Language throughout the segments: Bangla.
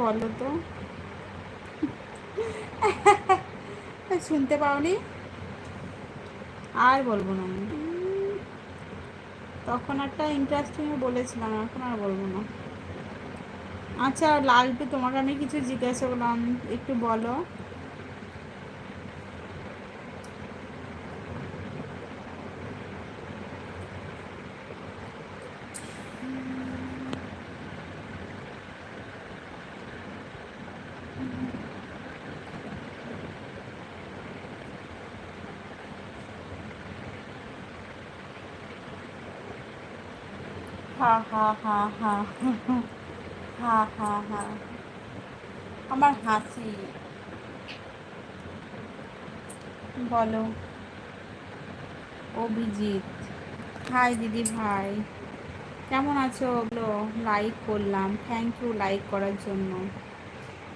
বলো তো? শুনতে পাওনি? আর বলব না আমি। তখন একটা ইন্টারেস্টিং বলেছিলাম, এখন আর বলব না। আচ্ছা লালটু তোমাকে আমি কিছু জিজ্ঞাসা করলাম। একটু বলো। হা হা হা হা হা হা হা আমার হাসি। বলো। অভিজিৎ। হাই দিদি ভাই। কেমন আছো? ওগুলো লাইক করলাম। থ্যাংক ইউ লাইক করার জন্য।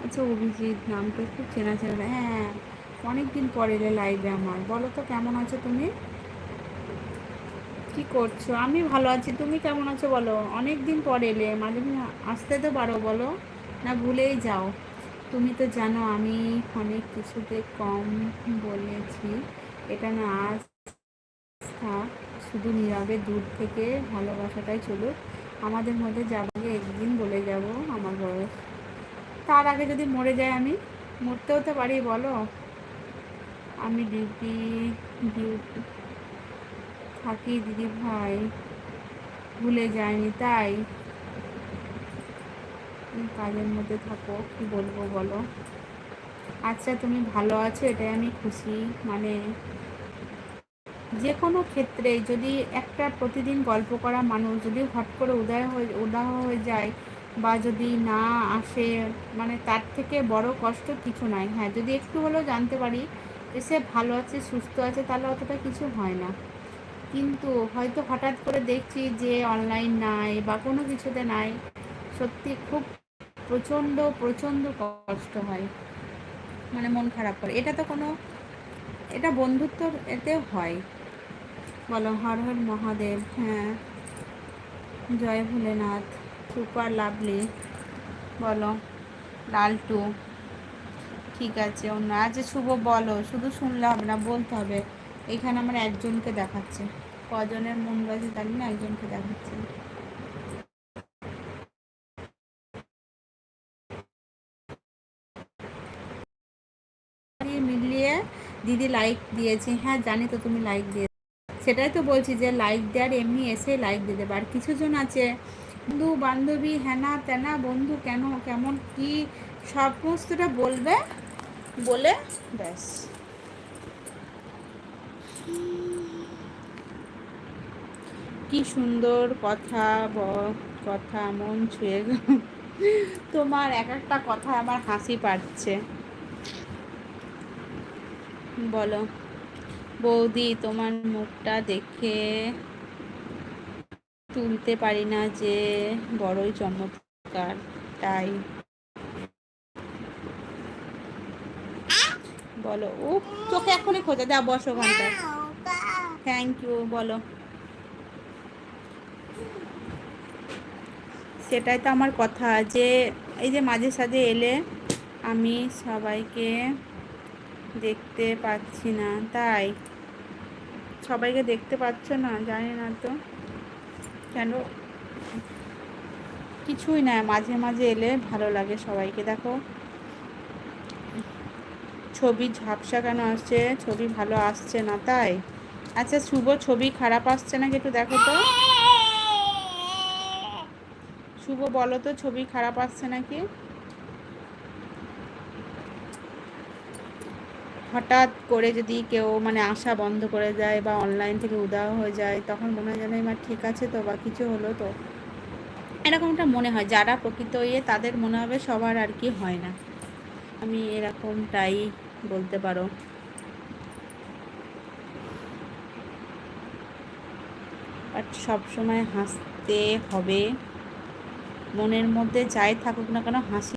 আচ্ছা অভিজিৎ নামটা একটু চেনা চেনা হ্যাঁ অনেক দিন পরে এলে লাইভে আমার। বলো তো, কেমন আছো তুমি? কি করছ? আমি ভালো আছি। তুমি কেমন আছো বলো? অনেক দিন পরে এলে। মাঝে আসতে তো পারো, বলো? না ভুলেই যাও। তুমি তো জানো আমি অনেক কিছুতে কম বলেছি। এটা না আজ থাক শুধু নীরবে দূর থেকে ভালোবাসাটাই চলুক। আমাদের মধ্যে যাবে একদিন বলে যাব আমার বয়স। তার আগে যদি মরে যায় আমি? মরতেও তো পারি, বলো? আমি ডিউটি ডিউটি থাকি, দিদি ভাই। ভুলে যায়নি, তাই। কাজের মধ্যে থাকো, কি বলব বলো? আচ্ছা তুমি ভালো আছো, এটাই আমি খুশি। মানে যে কোনো ক্ষেত্রে যদি একটা প্রতিদিন গল্প করা মানুষ যদি হট করে উদয় হয়ে, উদাহ হয়ে যায় বা যদি না আসে মানে তার থেকে বড় কষ্ট কিছু নাই। হ্যাঁ যদি একটু হলেও জানতে পারি যে সে ভালো আছে, সুস্থ আছে, তাহলে অতটা কিছু হয় না। কিন্তু হয়তো হঠাৎ করে দেখছি যে অনলাইন নাই বা কোনো কিছুতে নাই, সত্যি খুব প্রচণ্ড প্রচণ্ড কষ্ট হয়। মানে মন খারাপ করে। এটা তো কোনো, এটা বন্ধুত্ব এতেও হয়। বলো, হর হর মহাদেব হ্যাঁ। জয় ভোলেনাথ, সুপার লাভলি, বলো, লালটু, ঠিক আছে, অন্য আচ্ছা শুভ বলো, শুধু শুনলে হবে না, বলতে হবে। এখানে আমার একজনকে দেখাচ্ছে। কজনের মন বাজে জানি না একজনকে দেখাচ্ছে মিলিয়ে দিদি লাইক দিয়েছে। হ্যাঁ জানি তো তুমি লাইক দিয়ে সেটাই তো বলছি যে লাইক দেওয়ার এমনি এসে লাইক দিয়ে দেবে। আর কিছু জন আছে, বন্ধু বান্ধবী হ্যানা তেনা, বন্ধু কেন, কেমন, কি, সমস্তটা বলবে, বলে ব্যাস। কি সুন্দর কথা কথা মন ছুঁয়ে তোমার এক একটা কথা আমার হাসি পাচ্ছে। বলো বৌদি তোমার মুখটা দেখে তুলতে পারি না যে বড়ই চমৎকার তাই। বলো ও চোখে এখনই খোঁজা যা বসো ঘণ্টা থ্যাংক ইউ বলো। সেটাই তো আমার কথা যে এই যে মাঝে সাঝে এলে আমি সবাইকে দেখতে পাচ্ছি না, তাই। সবাইকে দেখতে পাচ্ছ না? জানি না তো। কেন? কিছুই না, মাঝে মাঝে এলে ভালো লাগে সবাইকে। দেখো, ছবি ঝাপসা কেন আসছে? ছবি ভালো আসছে না, তাই। আচ্ছা শুভ, ছবি খারাপ আসছে নাকি একটু দেখো তো। শুভ বলো তো, ছবি খারাপ আসছে নাকি? হঠাৎ করে যদি কেউ মানে আসা বন্ধ করে যায় বা অনলাইন থেকে উদাহ হয়ে যায়, তখন মনে হয় যেন এবার ঠিক আছে তো বা কিছু হলো তো। এরকমটা মনে হয়, যারা প্রকৃত ইয়ে তাদের মনে হবে সবার আর কি হয় না। আমি এরকমটাই বলতে পারো। বাট সবসময় হাসতে হবে। মনের মধ্যে যাই থাকুক না কেন হাসি